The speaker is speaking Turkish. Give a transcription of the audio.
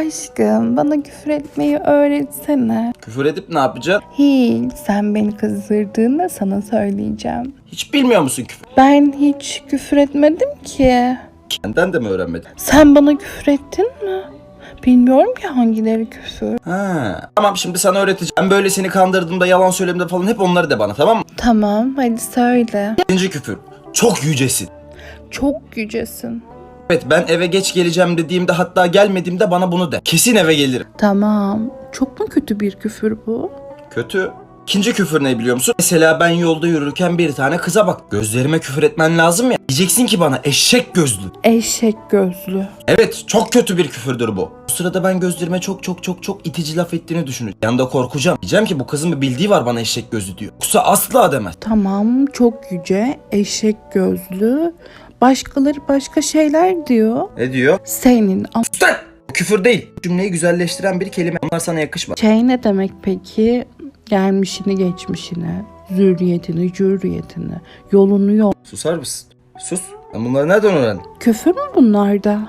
Aşkım bana küfür etmeyi öğretsene. Küfür edip ne yapacaksın? Hiç sen beni kızdırdığında sana söyleyeceğim. Hiç bilmiyor musun küfür? Ben hiç küfür etmedim ki. Kendin de mi öğrenmedin? Sen bana küfür ettin mi? Bilmiyorum ki hangileri küfür. Ha. Tamam şimdi sana öğreteceğim. Ben böyle seni kandırdığımda yalan söylemde falan hep onları de bana tamam mı? Tamam hadi söyle. Birinci küfür. Çok yücesin. Çok yücesin. Evet ben eve geç geleceğim dediğimde hatta gelmediğimde bana bunu de. Kesin eve gelirim. Tamam. Çok mu kötü bir küfür bu? Kötü. İkinci küfür ne biliyor musun? Mesela ben yolda yürürken bir tane kıza bak. Gözlerime küfür etmen lazım ya. Diyeceksin ki bana eşek gözlü. Eşek gözlü. Evet çok kötü bir küfürdür bu. Bu sırada ben gözlerime çok çok çok çok itici laf ettiğini düşüneceğim. Yanında korkacağım. Diyeceğim ki bu kızın bir bildiği var bana eşek gözlü diyor. Yoksa asla demez. Tamam çok yüce, eşek gözlü. Başkaları başka şeyler diyor. Ne diyor? Senin am-! Bu küfür değil. Cümleyi güzelleştiren bir kelime. Onlar sana yakışmaz. şey ne demek peki? Gelmişini geçmişini, zürriyetini cürriyetini, yolunu yol. Susar mısın? Sus. Sen bunları nereden öğrendin? Küfür mü bunlar da?